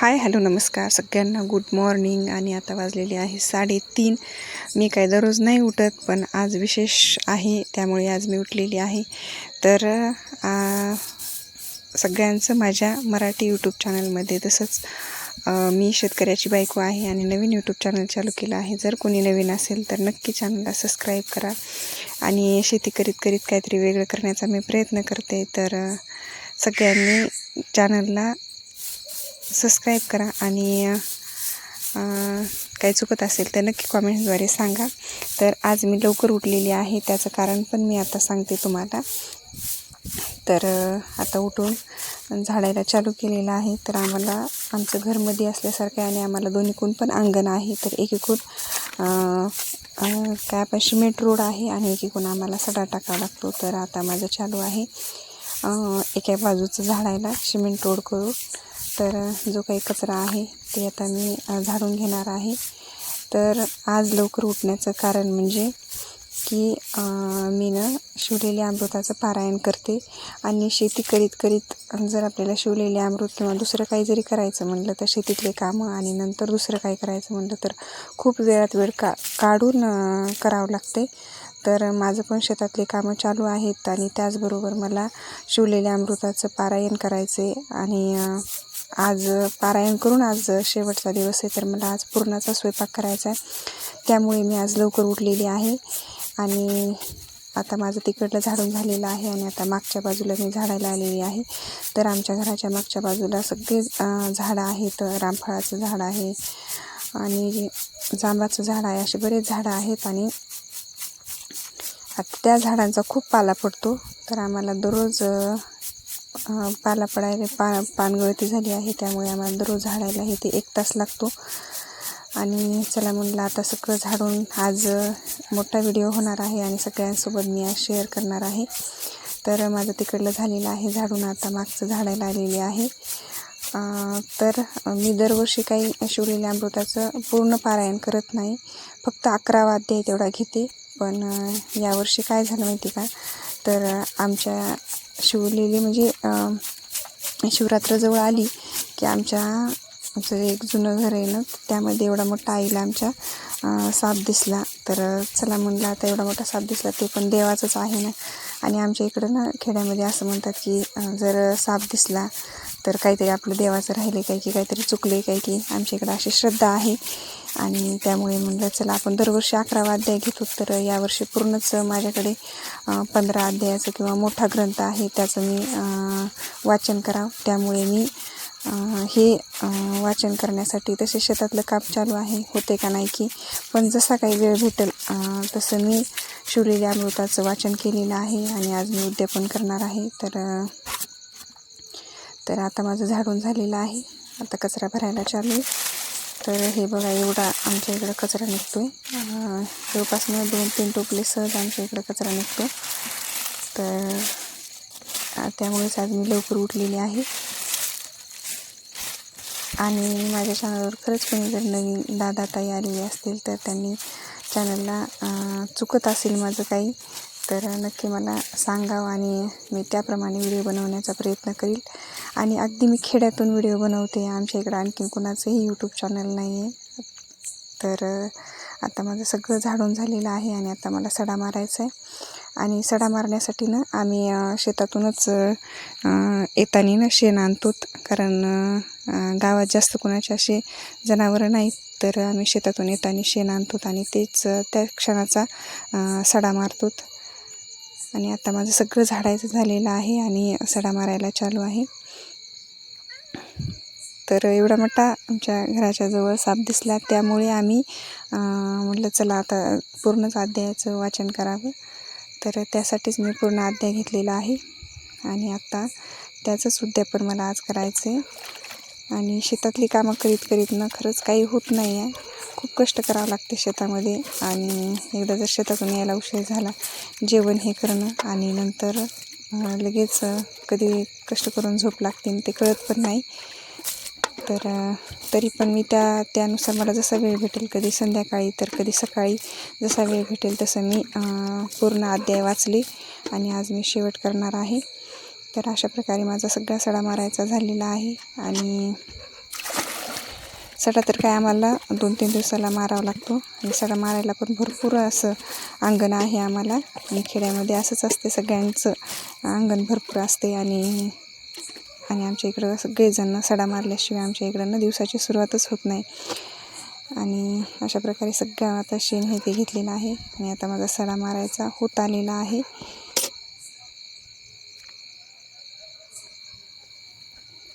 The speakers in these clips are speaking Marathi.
हाय हॅलो नमस्कार. सगळ्यांना गुड मॉर्निंग आणि आता वाजलेले आहे साडेतीन. मी काय दररोज नाही उठत पण आज विशेष आहे त्यामुळे आज मी उठलेली आहे. तर आ, सगळ्यांचं माझ्या मराठी यूट्यूब चॅनलमध्ये तसंच मी शेतकऱ्याची बायको आहे आणि नवीन यूट्यूब चॅनल चालू केलं आहे. जर कोणी नवीन असेल तर नक्की चॅनलला सबस्क्राईब करा. आणि शेती करीत करीत काहीतरी वेगळं करण्याचा मी प्रयत्न करते. तर सगळ्यांनी चॅनलला सबस्क्राईब करा आणि काही चुकत असेल तर नक्की कॉमेंटद्वारे सांगा. तर आज मी लवकर उठलेली आहे त्याचं कारण पण मी आता सांगते तुम्हाला. तर आता उठून झाडायला चालू केलेलं आहे. तर आम्हाला आमचं घरमध्ये असल्यासारखं आहे आणि आम्हाला दोन्हीकडून पण अंगण आहे. तर एकीकडून काय आपण सिमेंट रोड आहे आणि एकीकडून आम्हाला सडा टाकावा लागतो. तर आता माझं चालू आहे एका बाजूचं झाडायला सिमेंट रोड करून. तर जो काही कचरा आहे ते आता मी झाडून घेणार आहे. तर आज लवकर उठण्याचं कारण म्हणजे की मी ना शिवलेल्या अमृताचं पारायण करते आणि शेती करीत करीत जर आपल्याला शिवलेले अमृत किंवा दुसरं काही जरी करायचं म्हटलं तर शेतीतले कामं आणि नंतर दुसरं काही करायचं म्हटलं तर खूप वेळात वेळ का काढून करावं लागते. तर माझं पण शेतातले कामं चालू आहेत आणि त्याचबरोबर मला शिवलेल्या अमृताचं पारायण करायचे आणि आज पारायण करून आज शेवटचा दिवस आहे तर मला आज पूर्णाचा स्वयंपाक करायचा आहे. त्यामुळे मी आज लवकर उठलेली आहे आणि आता माझं तिकडलं झाडून झालेलं आहे आणि आता मागच्या बाजूला मी झाडायला आलेली आहे. तर आमच्या घराच्या मागच्या बाजूला सगळे झाडं आहेत. रामफळाचं झाड आहे आणि जांबाचं झाड आहे. असे बरेच झाडं आहेत आणि आता त्या झाडांचा खूप पाला पडतो. तर आम्हाला दररोज पाला पडायला पा पानगळती झाली आहे त्यामुळे आम्हाला दररोज झाडायला हे ते एक तास लागतो. आणि चला म्हणलं आता सगळं झाडून आज मोठा व्हिडिओ होणार आहे आणि सगळ्यांसोबत मी आज शेअर करणार आहे. तर माझं तिकडलं झालेलं आहे झाडून आता मागचं झाडायला आलेले आहे. तर मी दरवर्षी काही शिवलेल्या अमृताचं पूर्ण पारायण करत नाही. फक्त अकरा वाद्य तेवढा घेते. पण यावर्षी काय झालं माहिती का? तर आमच्या शिवलेली म्हणजे शिवरात्रजवळ शिवरात्र जवळ आली की आमच्या आमचं एक जुनं घर आहे ना त्यामध्ये एवढा मोठा आईला आमच्या साप दिसला. तर चला म्हणलं आता एवढा मोठा साप दिसला ते पण देवाचंच आहे ना. आणि आमच्या इकडं ना खेड्यामध्ये असं म्हणतात की जर साप दिसला तर काहीतरी आपलं देवाचं राहिले काही की काहीतरी चुकले काही की आमच्या इकडं अशी श्रद्धा आहे. आणि त्यामुळे म्हणलं चला आपण दरवर्षी अकरावा अध्याय घेतो तर यावर्षी पूर्णच माझ्याकडे पंधरा अध्यायाचं किंवा मोठा ग्रंथ आहे त्याचं मी वाचन करावं. त्यामुळे मी हे वाचन करण्यासाठी तसे शेतातलं काम चालू आहे होते का नाही की पण जसा काही वेळ भेटेल तसं मी शिवलेल्या अमृताचं वाचन केलेलं आहे आणि आज मी उद्यापन करणार आहे. तर तर आता माझं झाडून झालेलं आहे. आता कचरा भरायला चालू आहे. तर हे बघा एवढा आमच्या इकडं कचरा निघतो आहे जवळपास दोन तीन टोपले सहज आमच्या इकडं कचरा निघतो. तर त्यामुळेच आज मी लवकर उठलेली आहे. आणि माझ्या चॅनलवर खरंच कोणी जर नवीन दादा ताई आलेले असतील तर त्यांनी चॅनलला चुकत असेल माझं काही. तर नक्की मला सांगावं आणि मी त्याप्रमाणे व्हिडिओ बनवण्याचा प्रयत्न करील. आणि अगदी मी खेड्यातून व्हिडिओ बनवते. आमच्या इकडं आणखीन कोणाचंही यूट्यूब चॅनल नाही आहे तर आता माझं सगळं झाडून झालेलं आहे आणि आता मला सडा मारायचा आहे आणि सडा मारण्यासाठी ना आम्ही शेतातूनच येताना ना शेण आणतो. कारण गावात जास्त कोणाचे असे जनावरं नाहीत. तर आम्ही शेतातून येताना शेण आणतो आणि तेच त्या क्षणाचा सडा मारतो. आणि आता माझं सगळं झाडायचं झालेलं आहे आणि सडा मारायला चालू आहे. तर एवढा मोठा आमच्या घराच्या जवळ साप दिसला त्यामुळे आम्ही म्हटलं चला आता पूर्णच अध्यायाचं वाचन करावं. तर त्यासाठीच मी पूर्ण अध्याय घेतलेला आहे. आणि आत्ता त्याचंच उद्यापन मला आज करायचं आहे आणि शेतातली कामं करीत करीत ना खरंच काही होत नाही आहे खूप कष्ट करावं लागते शेतामध्ये आणि एकदा जर शेतातून यायला उशीर झाला जेवण हे करणं आणि नंतर लगेच कधी कष्ट करून झोप लागते आणि ते कळत पण नाही. तर तरी पण मी त्या त्यानुसार मला जसा वेळ भेटेल कधी संध्याकाळी तर कधी सकाळी जसा वेळ भेटेल तसं मी पूर्ण अध्याय वाचले आणि आज मी शेवट करणार आहे. तर अशा प्रकारे माझा सगळा सडा मारायचा झालेला आहे आणि सडा तर काय आम्हाला दोन तीन दिवसाला मारावा लागतो. आणि सडा मारायला पण भरपूर असं अंगण आहे आम्हाला. आणि खेड्यामध्ये असंच असते सगळ्यांचं. अंगण भरपूर असते आणि आणि आमच्या इकडं सगळेजण सडा मारल्याशिवाय आमच्या इकडं दिवसाची सुरुवातच होत नाही. आणि अशा प्रकारे सगळं आता शेण हे ते घेतलेलं आहे. आणि आता माझा सडा मारायचा होत आलेला आहे.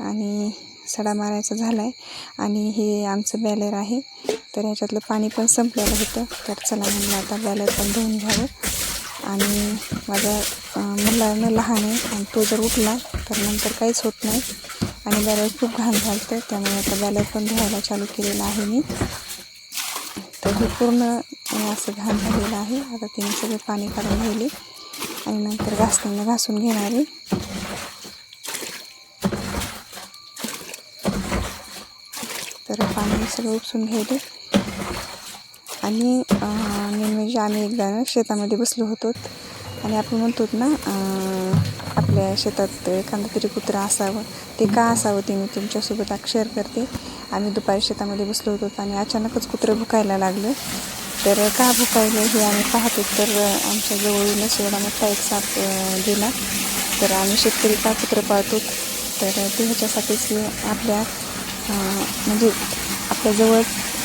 आणि सडा मारायचा झाला आहे आणि हे आमचं बॅलर आहे. तर ह्याच्यातलं पाणी पण संपलेलं होतं. तर चला म्हणलं आता बॅलर पण धुवून घ्यावं. आणि माझा मुलानं लहान आहे आणि तो जर उठला तर नंतर काहीच होत नाही. आणि बॅलर खूप घाण घालतं त्यामुळे आता बॅलर पण धुवायला चालू केलेलं आहे मी. तर हे पूर्ण असं घाण झालेलं आहे. आता तिने सगळं पाणी काढून घ्यायले आणि नंतर घासताना घासून घेणार. आहे तर पाणी सगळं उपसून घ्यायले. आणि म्हणजे आम्ही एकदा ना शेतामध्ये बसलो होतो आणि आपण म्हणतो ना आपल्या शेतात एखादं तरी कुत्रा असावं ते का असावं ते मी तुमच्यासोबत शेअर करते. आम्ही दुपारी शेतामध्ये बसलो होतो आणि अचानकच कुत्रं भुकायला लागलं. तर का भुकायलं हे आम्ही पाहतो तर आमच्या जवळूनच एवढा मोठा एक साप गेला. तर आम्ही शेतकरी का कुत्रं पाळतो? तर ते ह्याच्यासाठीच आपल्या म्हणजे आपल्याजवळ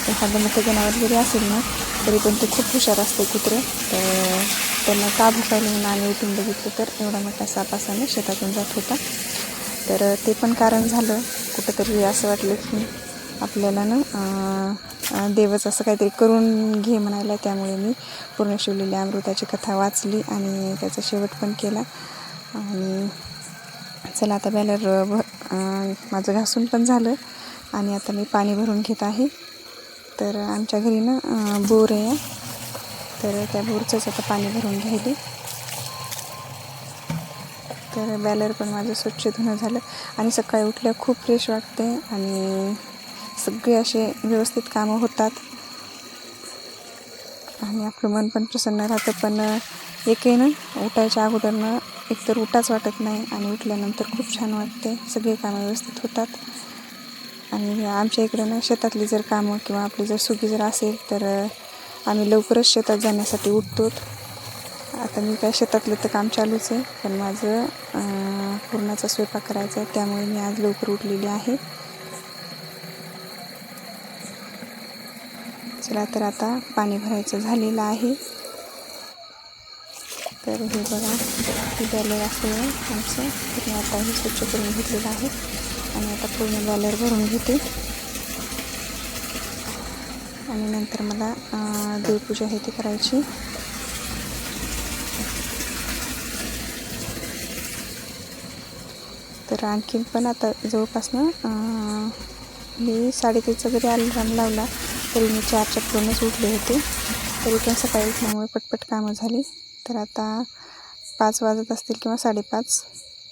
एखादं मोठं जनावर जरी असेल ना तरी पण ते खूप हुशार असते कुत्रं. तर त्यांना का भुकायला म्हणून आम्ही उठून बघितलं तर एवढा मोठा साप असाने शेतातून जात होता. तर ते पण कारण झालं. कुठंतरी असं वाटलं की आपल्याला ना देवच असं काहीतरी करून घे म्हणायला. त्यामुळे मी पूर्ण शिवलेली अमृताची कथा वाचली आणि त्याचा शेवट पण केला. आणि चला आता बॅलर माझं घासून पण झालं. आणि आता मी पाणी भरून घेत आहे. तर आमच्या घरी ना बोर आहे. तर त्या बोरचंच आता पाणी भरून घ्यायली. तर बॅलर पण माझं स्वच्छ धुणं झालं. आणि सकाळी उठल्या खूप फ्रेश वाटते आणि सगळे असे व्यवस्थित कामं होतात. आणि आपलं मन पण प्रसन्न राहतं. पण एक आहे ना उठायच्या अगोदरनं एकतर उठाच वाटत नाही आणि उठल्यानंतर खूप छान वाटते. सगळे कामं व्यवस्थित होतात. आणि आमच्या इकडं ना शेतातली जर कामं किंवा आपली जर सुगी जर असेल तर आम्ही लवकरच शेतात जाण्यासाठी उठतो. आता मी काय शेतातलं तर काम चालूच आहे पण माझं पूर्णाचा स्वयंपाक करायचा आहे त्यामुळे मी आज लवकर उठलेली आहे. चला तर आता पाणी भरायचं झालेलं आहे. तर हे बघा हे असं आमचं. मी आता हे स्वच्छ करून घेतलेलं आहे. आणि आता पूर्ण बॉलर भरून घेते. आणि नंतर मला देवपूजा हे ती करायची. तर आणखीन पण आता जवळपास ना मी साडेतीनचा जरी अलार्म लावला तरी मी चारच्या पूर्णच उठले होते. तरी पण सकाळी उठल्यामुळे पटपट कामं झाली. तर आता पाच वाजत असतील किंवा साडेपाच.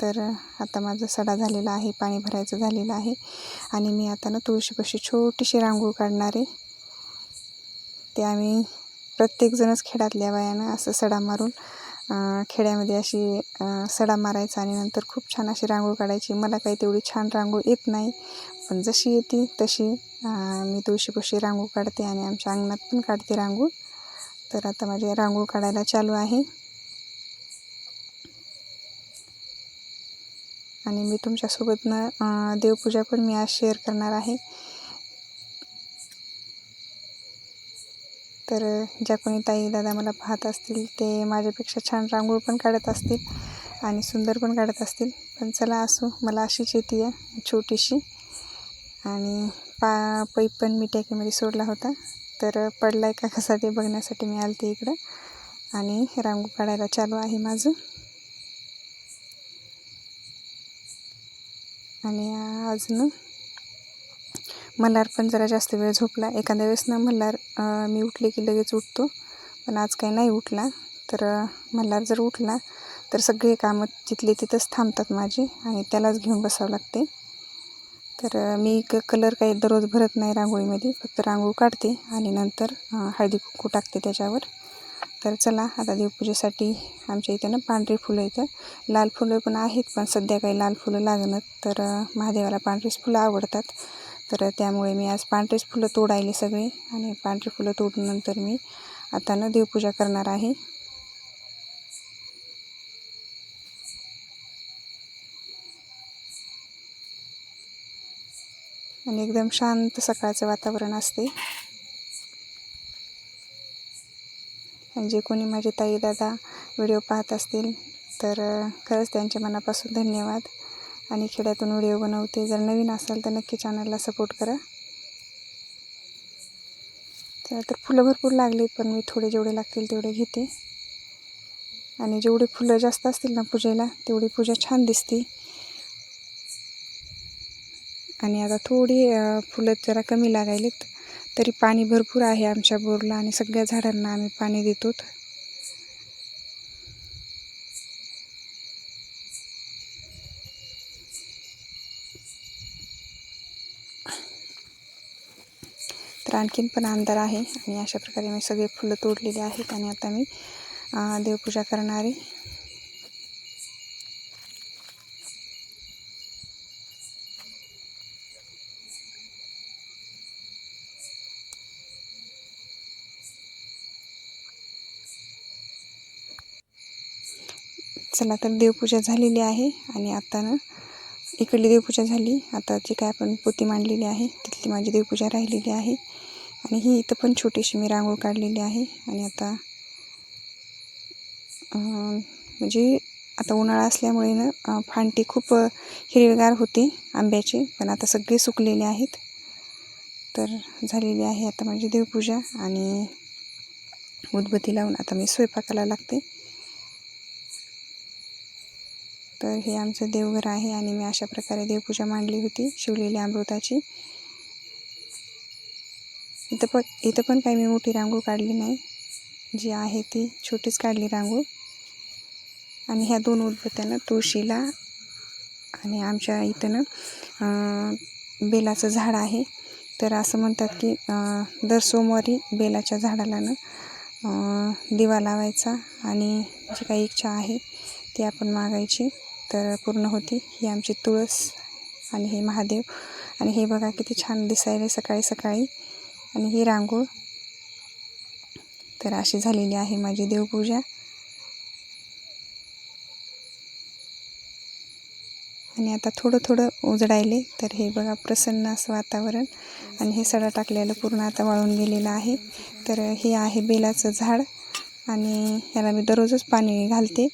तर आता माझा सडा झालेला आहे पाणी भरायचं झालेलं आहे आणि मी आता ना तुळशीपाशी छोटीशी रांगोळ काढणार आहे. ते आम्ही प्रत्येकजणच खेड्यातल्या वयानं असं सडा मारून खेड्यामध्ये अशी सडा मारायचा आणि नंतर खूप छान अशी रांगोळ काढायची. मला काही तेवढी छान रांगोळ येत नाही पण जशी येते तशी मी तुळशीपाशी रांगोळ काढते आणि आमच्या अंगणात पण काढते रांगोळ. तर आता माझी रांगोळ काढायला चालू आहे. आणि मी तुमच्यासोबतनं देवपूजा पण मी आज शेअर करणार आहे. तर ज्या कोणी ताई दादा मला पाहत असतील ते माझ्यापेक्षा छान रांगोळ पण काढत असतील आणि सुंदर पण काढत असतील. पण चला असो मला अशीच येते आहे छोटीशी. आणि पा पैप पण मी टॅकीमध्ये सोडला होता. तर पडला आहे का कसा ते बघण्यासाठी मी आलते इकडं. आणि रांगोळ काढायला चालू आहे माझं. आणि आज मल्हार पण जरा जास्त वेळ झोपला. एखाद्या वेळेस ना मल्हार मी उठले की लगेच उठतो पण आज काही नाही उठला. तर मल्हार जर उठला तर सगळे कामं तिथले तिथंच थांबतात माझी आणि त्यालाच घेऊन बसावं लागते. तर मी क कलर काही दररोज भरत नाही रांगोळीमध्ये फक्त रांगोळी काढते आणि नंतर हळदी कुंकू टाकते त्याच्यावर. तर चला आता देवपूजेसाठी आमच्या इथं ना पांढरी फुलं इथं लाल फुलं पण आहेत पण सध्या काही लाल फुलं लागणार तर महादेवाला पांढरीच फुलं आवडतात. तर त्यामुळे मी आज पांढरीच फुलं तोडायले सगळे आणि पांढरी फुलं तोडल्यानंतर मी आता ना देवपूजा करणार आहे. आणि एकदम शांत सकाळचं वातावरण असते आणि जे कोणी माझे ताई दादा व्हिडिओ पाहत असतील तर खरंच त्यांच्या मनापासून धन्यवाद. आणि खेड्यातून व्हिडिओ बनवते. जर नवीन असाल तर नक्की चॅनलला सपोर्ट करा. चला तर फुलं भरपूर लागली पण मी थोडे जेवढे लागतील तेवढे घेते. आणि जेवढी फुलं जास्त असतील ना पूजेला तेवढी पूजा छान दिसते. आणि आता थोडी फुलं जरा कमी लागायलेत. तरी पाणी भरपूर आहे आमच्या बोरला आणि सगळ्या झाडांना आम्ही पाणी देतो. तर आणखीन पण अंधार आहे आणि अशा प्रकारे मी सगळे फुलं तोडलेली आहेत आणि आता मी देवपूजा करणारे. चला तर देवपूजा झालेली आहे आणि आता ना इकडली देवपूजा झाली. आता जी काय आपण पोती मांडलेली आहे तिथली माझी देवपूजा राहिलेली आहे. आणि ही इथं पण छोटीशी मी रांगोळ काढलेली आहे. आणि आता म्हणजे आता उन्हाळा असल्यामुळे ना फांटी खूप हिरवेगार हिरवीगार होते आंब्याची पण आता सगळे सुकलेले आहेत. तर झालेली आहे आता माझी देवपूजा आणि उदबत्ती लावून आता मी स्वयंपाकाला लागते. तर हे आमचं देवघर आहे आणि मी अशा प्रकारे देवपूजा मांडली होती शिवलेल्या अमृताची. इथं पण इथं पण काही मी मोठी रांगोळ काढली नाही. जी आहे ती छोटीच काढली रांगोळ. आणि ह्या दोन उदबत्त्यानं तुळशीला आणि आमच्या इथं ना बेलाचं झाड आहे. तर असं म्हणतात की दर सोमवारी बेलाच्या झाडाला ना दिवा लावायचा आणि जी काही इच्छा आहे ती आपण मागायची. तर पूर्ण होती. ही आमची तुळस आणि हे महादेव. आणि हे बघा किती छान दिसायले सकाळी सकाळी. आणि ही रांगोळ. तर अशी झालेली आहे माझी देवपूजा. आणि आता थोडं थोडं उजडायले. तर हे बघा प्रसन्न असं वातावरण. आणि हे सडा टाकलेलं पूर्ण आता वाळून गेलेलं आहे. तर हे आहे बेलाचं झाड. आणि ह्याला मी दररोजच पाणी घालते.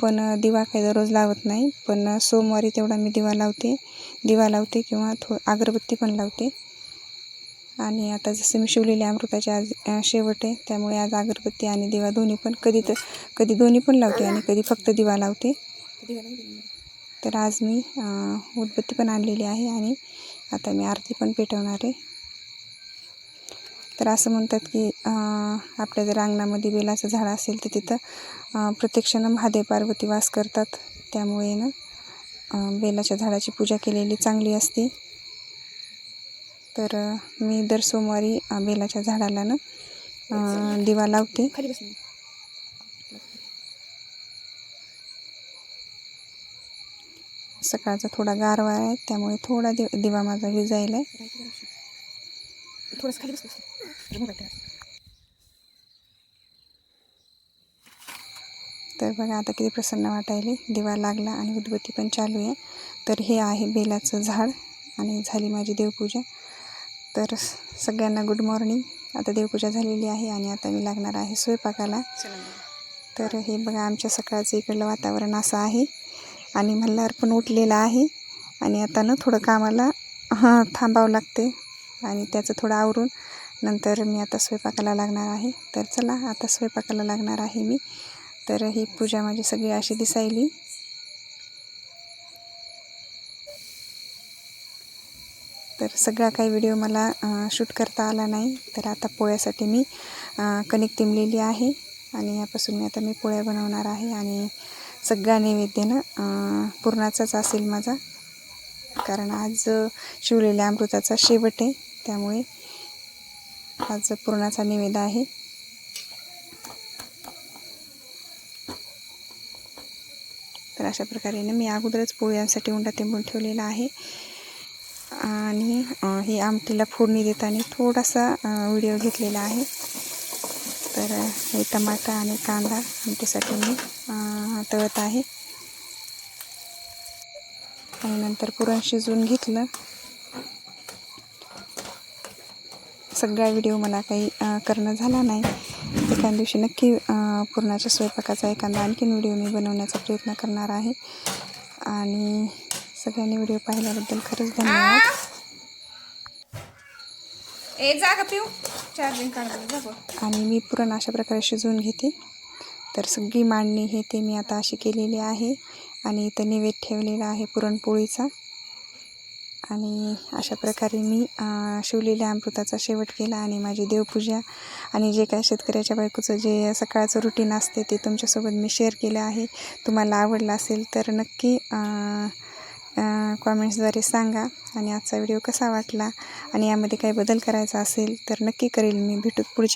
पण दिवा काही दररोज लावत नाही. पण सोमवारी तेवढा मी दिवा लावते. दिवा लावते किंवा थो अगरबत्ती पण लावते. आणि आता जसं मी शिवलेली अमृताची आज शेवट आहे. त्यामुळे आज अगरबत्ती आणि दिवा दोन्ही पण कधी तर कधी दोन्ही पण लावते आणि कधी फक्त दिवा लावते. तर आज मी उदबत्ती पण आणलेली आहे आणि आता मी आरती पण पेटवणार आहे. तर असं म्हणतात की आपल्या जर अंगणामध्ये बेलाचं झाड असेल तर तिथं प्रत्यक्षानं महादेव पार्वती वास करतात. त्यामुळे ना बेलाच्या झाडाची पूजा केलेली चांगली असते. तर मी दर सोमवारी बेलाच्या झाडाला ना दिवा लावते. सकाळचा थोडा गारवा आहे त्यामुळे थोडा दिवा माझा विजायला आहे थोडंसं खाली बस. तर बघा आता किती प्रसन्न वाटायले. दिवा लागला आणि उदबत्ती पण चालू आहे. तर हे आहे बेलाचं झाड आणि झाली माझी देवपूजा. तर सगळ्यांना गुड मॉर्निंग आता देवपूजा झालेली आहे आणि आता मी लागणार आहे स्वयंपाकाला. तर हे बघा आमच्या सकाळचं इकडलं वातावरण असं आहे. आणि मल्हार पण उठलेला आहे. आणि आता ना थोडं कामाला हां थांबावं लागते. आणि त्याचं थोडं आवरून नंतर मी आता स्वयंपाकाला लागणार आहे. तर चला आता स्वयंपाकाला लागणार आहे मी. तर ही पूजा माझी सगळी अशी दिसायली. तर सगळा काही व्हिडिओ मला शूट करता आला नाही. तर आता पोळ्यासाठी मी कणिक तिमलेली आहे. आणि यापासून मी आता मी पोळ्या बनवणार आहे. आणि सगळा नैवेद्य ना असेल माझा. कारण आज शिवलेल्या अमृताचा शेवट आहे. त्यामुळे आज पुरणाचा निवेदा आहे. तर अशा प्रकारे ना मी अगोदरच पोळ्यांसाठी उंडा तिंबून ठेवलेला आहे. आणि हे ही आमटीला फोडणी देताना थोडासा व्हिडिओ घेतलेला आहे. तर हे टमाटा आणि कांदा आमटीसाठी मी तळत आहे. आणि नंतर पुरण शिजवून घेतलं. सगळा व्हिडिओ मला काही करणं झाला नाही. एखाद्या दिवशी नक्की पुरणाच्या स्वयंपाकाचा एखादा आणखीन व्हिडिओ मी बनवण्याचा प्रयत्न करणार आहे. आणि सगळ्यांनी व्हिडिओ पाहिल्याबद्दल खरंच धन्यवाद. ए पिऊ. चार्जिंग. आणि मी पुरण अशा प्रकारे शिजवून घेते. तर सगळी मांडणी हे ते मी आता अशी केलेली आहे. आणि इथं नैवेद्य ठेवलेला आहे पुरणपोळीचा. आणि अशा प्रकारे मी शिवलेल्या अमृताचा शेवट केला आणि माझी देवपूजा आणि जे काय शेतकऱ्याच्या बायकोचं जे सकाळचं रुटीन असते ते तुमच्यासोबत मी शेअर केलं आहे. तुम्हाला आवडलं असेल तर नक्की कॉमेंट्सद्वारे सांगा आणि आजचा व्हिडिओ कसा वाटला आणि यामध्ये काही बदल करायचा असेल तर नक्की करेल. मी भेटू पुढच्या